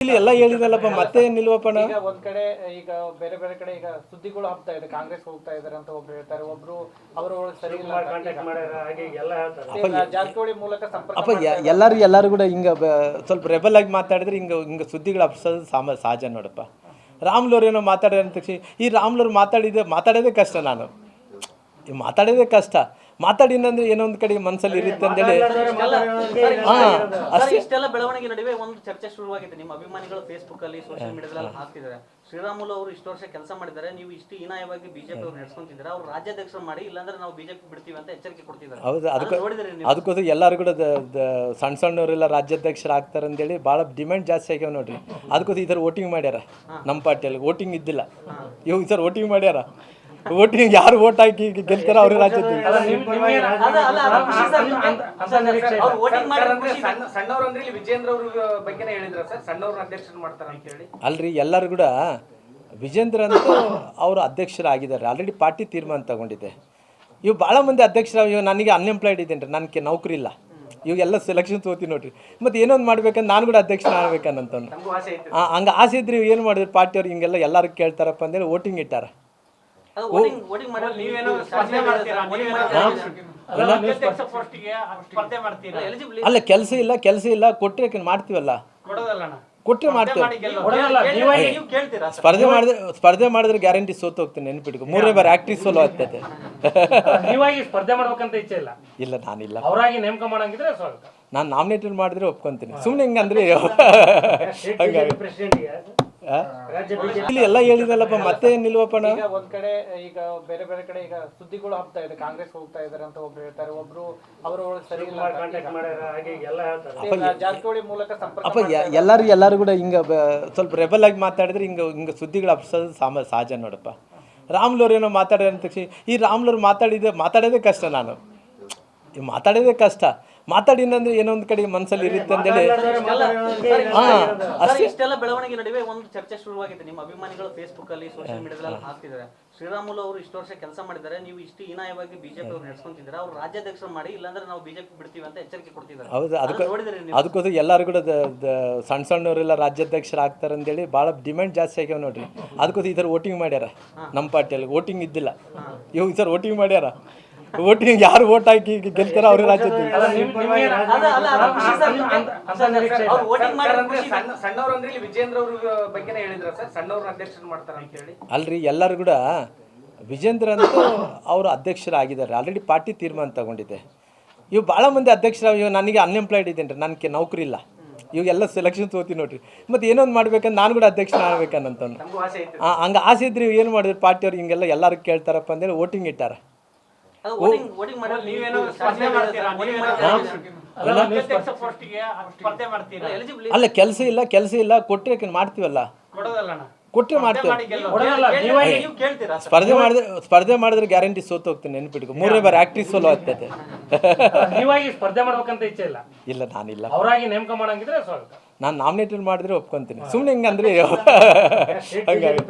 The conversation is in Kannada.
ಇಲ್ಲಿ ಎಲ್ಲ ಹೇಳಿದಲ್ಲಪ್ಪ ಮತ್ತೆ ಏನ್ ನಿಲ್ವಪ್ಪಣ ಈಗ ಒಂದ್ ಕಡೆ ಈಗ ಬೇರೆ ಬೇರೆ ಕಡೆ ಈಗ ಸುದ್ದಿಗಳು ಹಬ್ತಾ ಇದೆ ಕಾಂಗ್ರೆಸ್ ಹೋಗ್ತಾ ಇದಾರೆ ಅಂತ ಒಬ್ರು ಹೇಳ್ತಾರೆ. ಒಬ್ರು ಅವರು ಸರಿ ಇಲ್ಲ ಜಾರಕಿಹೊಳಿ ಮೂಲಕ ಸಂಪರ್ಕ ಅಪ್ಪ ಎಲ್ಲಾರು ಎಲ್ಲರೂ ಎಲ್ಲರೂ ಕೂಡ ಹಿಂಗ ಬ- ಸ್ವಲ್ಪ ರೆಬಲ್ ಆಗಿ ಮಾತಾಡಿದ್ರೆ ಹಿಂಗ ಹಿಂಗ ಸುದ್ದಿಗಳು ಹಬ್ಸೋದು ಸಾಮ ಸಹಜ ನೋಡಪ್ಪ. ರಾಮ್ಲೋರ್ ಏನೋ ಮಾತಾಡ್ಯಾರ ಅಂತ ತಕ್ಷಣ ಈ ರಾಮ್ಲೋರ್ ಮಾತಾಡಿದ ಮಾತಾಡೋದೇ ಕಷ್ಟ ನಾನು. ಈ ಮಾತಾಡೋದೇ ಕಷ್ಟ. ಮಾತಾಡಿನಂದ್ರೆ ಏನೋ ಒಂದು ಕಡೆ ಮನಸ್ಸಲ್ಲಿ ಇರುತ್ತೆ ಅಂತೇಳಿ. ಹಾ. ಅಷ್ಟೆಲ್ಲ ಇಷ್ಟೆಲ್ಲ ಬೆಳವಣಿಗೆ ನಡುವೆ ಒಂದು ಚರ್ಚೆ ಶುರುವಾಗಿದೆ. ನಿಮ್ಮ ಅಭಿಮಾನಿಗಳು ಫೇಸ್ಬುಕ್ ಅಲ್ಲಿ ಸೋಷಿಯಲ್ ಮೀಡಿಯಾದಲ್ಲಿ ಹಾಕ್ತಿದ್ದಾರೆ. ಶ್ರೀರಾಮುಲು ಅವರು ಇಷ್ಟು ವರ್ಷ ಕೆಲಸ ಮಾಡಿದ್ದಾರೆ. ನೀವು ಇಷ್ಟು ಹೀನಾಯವಾಗಿ ಬಿಜೆಪಿ ಅವ್ರು ನಡೆಸ್ಕೊಂತಿದ್ದಾರೆ? ಅವ್ರು ರಾಜ್ಯಾಧ್ಯಕ್ಷರು ಮಾಡಿ ಇಲ್ಲಾಂದ್ರೆ ನಾವು ಬಿಜೆಪಿ ಬಿಡ್ತೀವಿ ಅಂತ ಎಚ್ಚರಿಕೆ ಕೊಡ್ತಿದ್ದಾರೆ. ಹೌದು ಅದಕ್ಕೆ ಅದಕ್ಕೋಸ್ಕರ ಎಲ್ಲರೂ ಕೂಡ ಸಣ್ಣ ಸಣ್ಣವರೆಲ್ಲ ರಾಜ್ಯಾಧ್ಯಕ್ಷರು ಆಗ್ತಾರೆ ಅಂತೇಳಿ ಭಾಳ ಡಿಮ್ಯಾಂಡ್ ಜಾಸ್ತಿ ಆಗ್ಯಾವ ನೋಡ್ರಿ. ಅದಕ್ಕೋಸ್ಕರ ಈ ಥರ ವೋಟಿಂಗ್ ಮಾಡ್ಯಾರ. ನಮ್ಮ ಪಾರ್ಟಿಯಲ್ಲಿ ವೋಟಿಂಗ್ ಇದ್ದಿಲ್ಲ. ಇವಾಗ ಈ ಥರ ವೋಟಿಂಗ್ ಮಾಡ್ಯಾರ. ವೋಟಿಂಗ್ ಯಾರು ವೋಟ್ ಹಾಕಿ ಗೆಲ್ತಾರ ಅವ್ರ ರಾಜ್ಯ ಅಲ್ರಿ ಎಲ್ಲರೂ ಕೂಡ ವಿಜೇಂದ್ರ ಅಂತೂ ಅವರು ಅಧ್ಯಕ್ಷರಾಗಿದ್ದಾರೆ. ಆಲ್ರೆಡಿ ಪಾರ್ಟಿ ತೀರ್ಮಾನ ತಗೊಂಡಿದೆ ಇವು ಭಾಳ ಮಂದಿ ಅಧ್ಯಕ್ಷರ ಇವ್ ನನಗೆ ಅನ್ಎಂಪ್ಲಾಯ್ಡ್ ಇದ್ದೇನೆ ರೀ ನನಗೆ ನೌಕರಿ ಇಲ್ಲ. ಇವಾಗೆಲ್ಲ ಸೆಲೆಕ್ಷನ್ ತೋತಿ ನೋಡ್ರಿ. ಮತ್ತೆ ಏನೊಂದು ಮಾಡ್ಬೇಕಂತ ನಾನು ಕೂಡ ಅಧ್ಯಕ್ಷನ ಆಗ್ಬೇಕನ್ನಂತ ನಮಗೂ ಆಸೆ ಐತಿ ಹಂಗೆ ಆಸೆ ಇದ್ರೆ ಏನು ಮಾಡಿದ್ರು ಪಾರ್ಟಿಯವ್ರು ಹಿಂಗೆಲ್ಲ ಎಲ್ಲರೂ ಕೇಳ್ತಾರಪ್ಪ ಅಂತೇಳಿ ವೋಟಿಂಗ್ ಇಟ್ಟಾರ. ಅಲ್ಲ ಕೆಲಸ ಇಲ್ಲ ಕೆಲಸ ಇಲ್ಲ ಕೊಟ್ಟರೆ ಮಾಡ್ತೀವಲ್ಲ? ಕೊಟ್ಟರೆ ಮಾಡ್ತೀವಿ? ಸ್ಪರ್ಧೆ ಮಾಡಿದ್ರೆ ಸ್ಪರ್ಧೆ ಮಾಡಿದ್ರೆ ಗ್ಯಾರಂಟಿ ಸೋತು ಹೋಗ್ತೀನಿ ನೆನ್ಪಿಟ್ಕೊ. ಮೂರನೇ ಬಾರಿ ಆಕ್ಟ್ರಿಸ್ ಸೋಲೋ ಆಗ್ತೈತೆ ನೀವಾಗಿ ಸ್ಪರ್ಧೆ ಮಾಡ್ಬೇಕಂತ ಇಚ್ಛೆ ಇಲ್ಲ? ಇಲ್ಲ ನಾನಿಲ್ಲ. ಅವರಾಗಿ ನೇಮಕ ಮಾಡಂಗಿದ್ರೆ ಸ್ವಾಗತ. ನಾನು ನಾಮಿನೇಟೆಡ್ ಮಾಡಿದ್ರೆ ಒಪ್ಕೊಂತೀನಿ. ಸುಮ್ಮನೆ ಹೆಂಗಂದ್ರೆ ಹಂಗಾಗಿ? ಇಲ್ಲಿ ಎಲ್ಲ ಹೇಳಿದಲ್ಲಪ್ಪ ಮತ್ತೆ ಏನ್ ನಿಲ್ವಪ್ಪಣ ಈಗ ಒಂದ್ ಕಡೆ ಈಗ ಬೇರೆ ಬೇರೆ ಕಡೆ ಈಗ ಸುದ್ದಿಗಳು ಹಬ್ತಾ ಇದೆ ಕಾಂಗ್ರೆಸ್ ಹೋಗ್ತಾ ಇದಾರೆ ಅಂತ ಒಬ್ರು ಹೇಳ್ತಾರೆ ಒಬ್ರು ಅವರ ಸರಿ ಇಲ್ಲ ಅಂತ. ಈಗ. ಜಾರಕಿಹೊಳಿ ಮೂಲಕ ಸಂಪರ್ಕ ಅಪ್ಪ ಯ- ಎಲ್ಲರೂ ಎಲ್ಲರೂ ಕೂಡ ಹಿಂಗ ಬ- ಸ್ವಲ್ಪ ರೆಬಲ್ ಆಗಿ ಮಾತಾಡಿದ್ರೆ ಹಿಂಗ ಹಿಂಗ ಸುದ್ದಿಗಳು ಹಬ್ಸೋದು ಸಾಮ ಸಹಜ ನೋಡಪ್ಪ. ರಾಮ್ಲೂರ್ ಏನೋ ಮಾತಾಡ್ಯಾರ ಅಂತ ತಕ್ಷಣ ಈ ರಾಮ್ಲೋರ್ ಮಾತಾಡಿದ ಮಾತಾಡೋದೇ ಕಷ್ಟ ನಾನು. ಈ ಮಾತಾಡೋದೇ ಕಷ್ಟ. ಮಾತಾಡಿನಂದ್ರೆ ಏನೋ ಒಂದು ಕಡೆ ಮನಸ್ಸಲ್ಲಿ ಇರುತ್ತೆ ಅಂತೇಳಿ. ಹಾ ಸರ್, ಇಷ್ಟೆಲ್ಲ ಬೆಳವಣಿಗೆ ನಡುವೆ ಒಂದು ಚರ್ಚೆ ಶುರುವಾಗಿದೆ. ನಿಮ್ಮ ಅಭಿಮಾನಿಗಳು ಫೇಸ್ಬುಕ್ ಅಲ್ಲಿ ಸೋಷಿಯಲ್ ಮೀಡಿಯಾದಲ್ಲಿ ಹಾಕ್ತಿದ್ದಾರೆ. ಶ್ರೀರಾಮುಲು ಅವರು ಇಷ್ಟು ವರ್ಷ ಕೆಲಸ ಮಾಡಿದ್ದಾರೆ. ನೀವು ಇಷ್ಟು ಹೀನಾಯವಾಗಿ ಬಿಜೆಪಿ ಅವ್ರು ನಡೆಸ್ಕೊಂತಿದ್ದಾರೆ? ಅವ್ರು ರಾಜ್ಯಾಧ್ಯಕ್ಷರು ಮಾಡಿ ಇಲ್ಲಾಂದ್ರೆ ನಾವು ಬಿಜೆಪಿ ಬಿಡ್ತೀವಿ ಅಂತ ಎಚ್ಚರಿಕೆ ಕೊಡ್ತಿದ್ದಾರೆ. ಹೌದು ಅದಕ್ಕೆ ಅದಕ್ಕೋಸ್ಕರ ಎಲ್ಲರೂ ಕೂಡ ಸಣ್ಣ ಸಣ್ಣವರೆಲ್ಲ ರಾಜ್ಯಾಧ್ಯಕ್ಷರು ಆಗ್ತಾರೆ ಅಂತೇಳಿ ಭಾಳ ಡಿಮ್ಯಾಂಡ್ ಜಾಸ್ತಿ ಆಗ್ಯಾವ ನೋಡ್ರಿ. ಅದಕ್ಕೋಸ್ಕರ ಈ ಥರ ವೋಟಿಂಗ್ ಮಾಡ್ಯಾರ. ನಮ್ಮ ಪಾರ್ಟಿಯಲ್ಲಿ ವೋಟಿಂಗ್ ಇದ್ದಿಲ್ಲ. ಇವಾಗ ಈ ಸರ್ ವೋಟಿಂಗ್ ಮಾಡ್ಯಾರ. ವೋಟಿಂಗ್ ಯಾರು ವೋಟ್ ಹಾಕಿ ಗೆಲ್ತಾರ ಅವ್ರ ರಾಜ್ಯ ಅಲ್ರಿ ಎಲ್ಲರೂ ಕೂಡ ವಿಜೇಂದ್ರ ಅಂತೂ ಅವರು ಅಧ್ಯಕ್ಷರಾಗಿದ್ದಾರೆ. ಆಲ್ರೆಡಿ ಪಾರ್ಟಿ ತೀರ್ಮಾನ ತಗೊಂಡಿದೆ ಇವು ಭಾಳ ಮಂದಿ ಅಧ್ಯಕ್ಷರ ಇವಾಗ ನನಗೆ ಅನ್ಎಂಪ್ಲಾಯ್ಡ್ ಇದ್ದೀನಿ ರೀ ನನಗೆ ನೌಕರಿ ಇಲ್ಲ. ಇವಾಗೆಲ್ಲ ಸೆಲೆಕ್ಷನ್ ತೋತಿ ನೋಡ್ರಿ. ಮತ್ತೆ ಏನೊಂದು ಮಾಡ್ಬೇಕಂತ ನಾನು ಕೂಡ ಅಧ್ಯಕ್ಷನ ಆಗ್ಬೇಕನ್ನಂತ ನಮಗೂ ಆಸೆ ಐತಿ. ಹಂಗೆ ಆಸೆ ಇದ್ರೆ ಏನು ಮಾಡಿದ್ರು? ಪಾರ್ಟಿಯವ್ರು ಹಿಂಗೆಲ್ಲ ಎಲ್ಲರೂ ಕೇಳ್ತಾರಪ್ಪ ಅಂದೇಳಿ ವೋಟಿಂಗ್ ಇಟ್ಟಾರ. ಅಲ್ಲ ಕೆಲಸ ಇಲ್ಲ ಕೆಲಸ ಇಲ್ಲ ಕೊಟ್ಟರೆ ಮಾಡ್ತೀವಲ್ಲ ಕೊಟ್ಟರೆ ಮಾಡ್ತೀವಿ ಸ್ಪರ್ಧೆ ಮಾಡಿದ್ರೆ ಸ್ಪರ್ಧೆ ಮಾಡಿದ್ರೆ ಗ್ಯಾರಂಟಿ ಸೋತು ಹೋಗ್ತೀನಿ ನೆನ್ಪಿಟ್ಕೊ ಮೂರನೇ ಬಾರಿ ಆಕ್ಟ್ರಿಸ್ ಸೋಲೋ ಆಗ್ತದೆ ನೀವಾಗಿ ಸ್ಪರ್ಧೆ ಮಾಡ್ಬೇಕಂತ ಇಚ್ಛೆ ಇಲ್ಲ ಇಲ್ಲ ನಾನಿಲ್ಲ ಅವರಾಗಿ ನೇಮಕ ಮಾಡಂಗಿದ್ರೆ ನಾನು ನಾಮಿನೇಟೆಡ್ ಮಾಡಿದ್ರೆ ಒಪ್ಕೊಂತೀನಿ ಸುಮ್ಮನೆ ಹಿಂಗಂದ್ರೆ ಹಂಗಾಗಿ